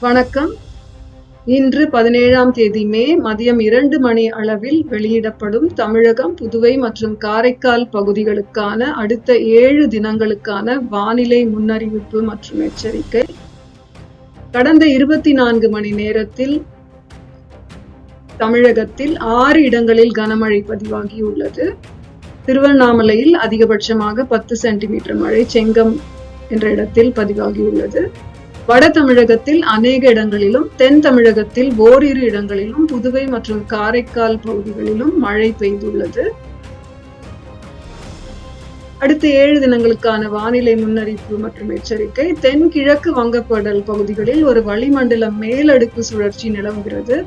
வணக்கம். இன்று பதினேழாம் தேதி மே மதியம் இரண்டு மணி அளவில் வெளியிடப்படும் தமிழகம் புதுவை மற்றும் காரைக்கால் பகுதிகளுக்கான அடுத்த ஏழு தினங்களுக்கான வானிலை முன்னறிவிப்பு மற்றும் எச்சரிக்கை. கடந்த இருபத்தி நான்கு மணி நேரத்தில் தமிழகத்தில் ஆறு இடங்களில் கனமழை பதிவாகியுள்ளது. திருவண்ணாமலையில் அதிகபட்சமாக பத்து சென்டிமீட்டர் மழை செங்கம் என்ற இடத்தில் பதிவாகியுள்ளது. வட தமிழகத்தில் அநேக இடங்களிலும் தென் தமிழகத்தில் ஓரிரு இடங்களிலும் புதுவை மற்றும் காரைக்கால் பகுதிகளிலும் மழை பெய்துள்ளது. அடுத்த ஏழு தினங்களுக்கான வானிலை முன்னறிவிப்பு மற்றும் எச்சரிக்கை. தென்கிழக்கு வங்கக்கடல் பகுதிகளில் ஒரு வளிமண்டல மேலடுக்கு சுழற்சி நிலவுகிறது.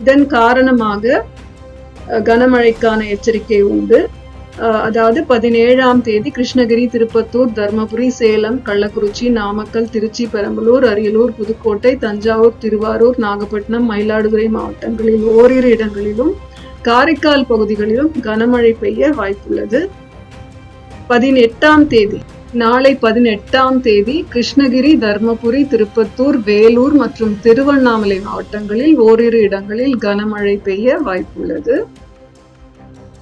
இதன் காரணமாக அஹ், கனமழைக்கான எச்சரிக்கை உண்டு. அதாவது பதினேழாம் தேதி கிருஷ்ணகிரி திருப்பத்தூர் தர்மபுரி சேலம் கள்ளக்குறிச்சி நாமக்கல் திருச்சி பெரம்பலூர் அரியலூர் புதுக்கோட்டை தஞ்சாவூர் திருவாரூர் நாகப்பட்டினம் மயிலாடுதுறை மாவட்டங்களில் ஓரிரு இடங்களிலும் காரைக்கால் பகுதிகளிலும் கனமழை பெய்ய வாய்ப்புள்ளது. பதினெட்டாம் தேதி நாளை பதினெட்டாம் தேதி கிருஷ்ணகிரி தர்மபுரி திருப்பத்தூர் வேலூர் மற்றும் திருவண்ணாமலை மாவட்டங்களில் ஓரிரு இடங்களில் கனமழை பெய்ய வாய்ப்புள்ளது.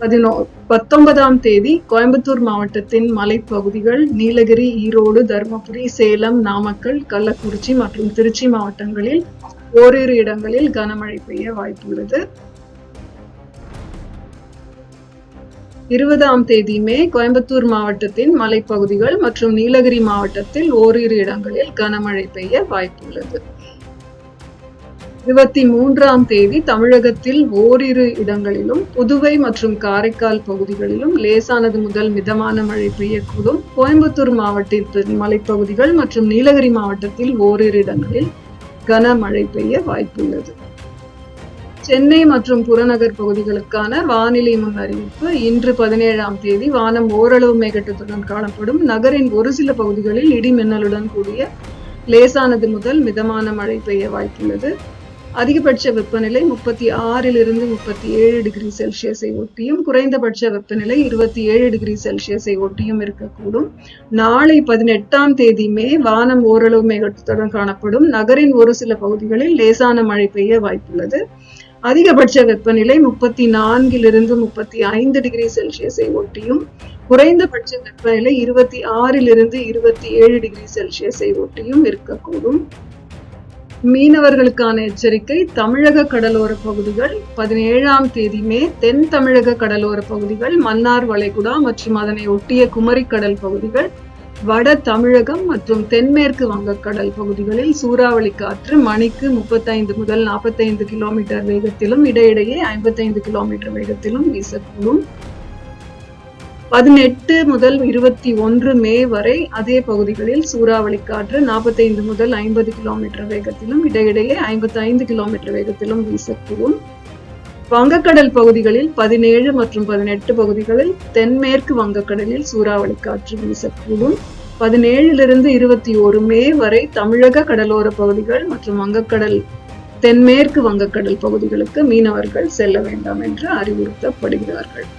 பதினோ பத்தொன்பதாம் தேதி கோயம்புத்தூர் மாவட்டத்தின் மலைப்பகுதிகள் நீலகிரி ஈரோடு தருமபுரி சேலம் நாமக்கல் கள்ளக்குறிச்சி மற்றும் திருச்சி மாவட்டங்களில் ஓரிரு இடங்களில் கனமழை பெய்ய வாய்ப்புள்ளது. இருபதாம் தேதி மே கோயம்புத்தூர் மாவட்டத்தின் மலைப்பகுதிகள் மற்றும் நீலகிரி மாவட்டத்தில் ஓரிரு இடங்களில் கனமழை பெய்ய வாய்ப்புள்ளது. இருபத்தி மூன்றாம் தேதி தமிழகத்தில் ஓரிரு இடங்களிலும் புதுவை மற்றும் காரைக்கால் பகுதிகளிலும் லேசானது முதல் மிதமான மழை பெய்யக்கூடும். கோயம்புத்தூர் மாவட்டத்தின் மலைப்பகுதிகள் மற்றும் நீலகிரி மாவட்டத்தில் ஓரிரு இடங்களில் கனமழை பெய்ய வாய்ப்புள்ளது. சென்னை மற்றும் புறநகர் பகுதிகளுக்கான வானிலை முன்னறிவிப்பு இன்று பதினேழாம் தேதி வானம் ஓரளவு மேகட்டத்துடன் காணப்படும். நகரின் ஒரு சில பகுதிகளில் இடி மின்னலுடன் கூடிய லேசானது முதல் மிதமான மழை பெய்ய வாய்ப்புள்ளது. அதிகபட்ச வெப்பநிலை முப்பத்தி ஆறிலிருந்து முப்பத்தி ஏழு டிகிரி செல்சியஸை ஒட்டியும் குறைந்தபட்ச வெப்பநிலை இருபத்தி ஏழு டிகிரி செல்சியஸை ஒட்டியும் இருக்கக்கூடும். நாளை பதினெட்டாம் தேதி மே வானம் ஓரளவு மேகத்துடன் காணப்படும். நகரின் ஒரு சில பகுதிகளில் லேசான மழை பெய்ய வாய்ப்புள்ளது. அதிகபட்ச வெப்பநிலை முப்பத்தி நான்கிலிருந்து முப்பத்தி ஐந்து டிகிரி செல்சியஸை ஒட்டியும் குறைந்தபட்ச வெப்பநிலை இருபத்தி ஆறிலிருந்து இருபத்தி ஏழு டிகிரி செல்சியஸை ஒட்டியும் இருக்கக்கூடும். மீனவர்களுக்கான எச்சரிக்கை தமிழக கடலோர பகுதிகள் பதினேழாம் தேதி மே தென் தமிழக கடலோர பகுதிகள் மன்னார் வளைகுடா மற்றும் அதனை ஒட்டிய குமரிக்கடல் பகுதிகள் வட தமிழகம் மற்றும் தென்மேற்கு வங்கக்கடல் பகுதிகளில் சூறாவளி காற்று மணிக்கு முப்பத்தைந்து முதல் நாற்பத்தைந்து கிலோமீட்டர் வேகத்திலும் இடையிடையே ஐம்பத்தைந்து கிலோமீட்டர் வேகத்திலும் வீசக்கூடும். பதினெட்டு முதல் இருபத்தி ஒன்று மே வரை அதே பகுதிகளில் சூறாவளி காற்று நாற்பத்தைந்து முதல் ஐம்பது கிலோமீட்டர் வேகத்திலும் இடையிடையே ஐம்பத்தி ஐந்து கிலோமீட்டர் வேகத்திலும் வீசக்கூடும். வங்கக்கடல் பகுதிகளில் பதினேழு மற்றும் பதினெட்டு பகுதிகளில் தென்மேற்கு வங்கக்கடலில் சூறாவளி காற்று வீசக்கூடும். பதினேழிலிருந்து இருபத்தி ஒரு மே வரை தமிழக கடலோர பகுதிகள் மற்றும் வங்கக்கடல் தென்மேற்கு வங்கக்கடல் பகுதிகளுக்கு மீனவர்கள் செல்ல வேண்டாம் என்று அறிவுறுத்தப்படுகிறார்கள்.